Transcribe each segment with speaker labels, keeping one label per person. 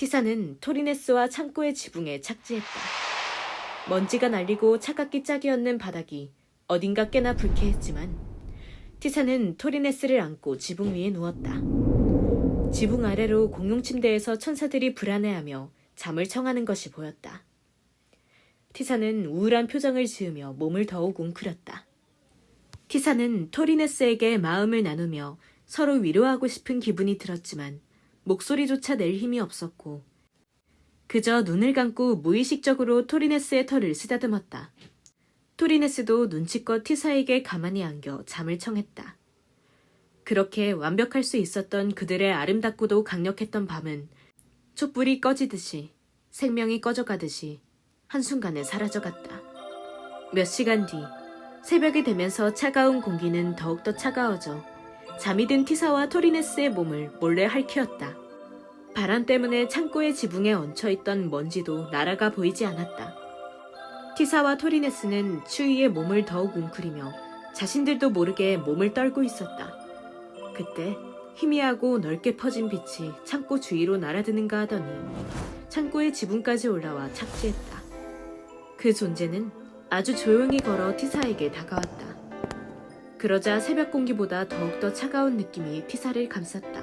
Speaker 1: 티사는 토리네스와 창고의 지붕에 착지했다. 먼지가 날리고 차갑기 짝이었는 바닥이 어딘가 꽤나 불쾌했지만 티사는 토리네스를 안고 지붕 위에 누웠다. 지붕 아래로 공용 침대에서 천사들이 불안해하며 잠을 청하는 것이 보였다. 티사는 우울한 표정을 지으며 몸을 더욱 웅크렸다. 티사는 토리네스에게 마음을 나누며 서로 위로하고 싶은 기분이 들었지만 목소리조차 낼 힘이 없었고 그저 눈을 감고 무의식적으로 토리네스의 털을 쓰다듬었다. 토리네스도 눈치껏 티사에게 가만히 안겨 잠을 청했다. 그렇게 완벽할 수 있었던 그들의 아름답고도 강력했던 밤은 촛불이 꺼지듯이 생명이 꺼져가듯이 한순간에 사라져갔다. 몇 시간 뒤 새벽이 되면서 차가운 공기는 더욱더 차가워져 잠이 든 티사와 토리네스의 몸을 몰래 핥히었다. 바람 때문에 창고의 지붕에 얹혀있던 먼지도 날아가 보이지 않았다. 티사와 토리네스는 추위에 몸을 더욱 웅크리며 자신들도 모르게 몸을 떨고 있었다. 그때 희미하고 넓게 퍼진 빛이 창고 주위로 날아드는가 하더니 창고의 지붕까지 올라와 착지했다. 그 존재는 아주 조용히 걸어 티사에게 다가왔다. 그러자 새벽 공기보다 더욱더 차가운 느낌이 티사를 감쌌다.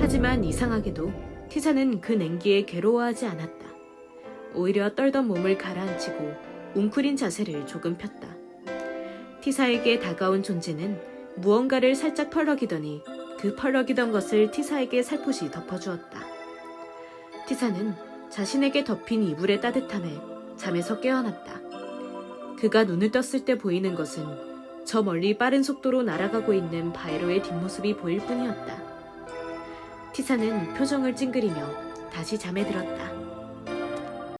Speaker 1: 하지만 이상하게도 티사는 그 냉기에 괴로워하지 않았다. 오히려 떨던 몸을 가라앉히고 웅크린 자세를 조금 폈다. 티사에게 다가온 존재는 무언가를 살짝 펄럭이더니 그 펄럭이던 것을 티사에게 살포시 덮어주었다. 티사는 자신에게 덮인 이불의 따뜻함에 잠에서 깨어났다. 그가 눈을 떴을 때 보이는 것은 저 멀리 빠른 속도로 날아가고 있는 바이로의 뒷모습이 보일 뿐이었다. 티사는 표정을 찡그리며 다시 잠에 들었다.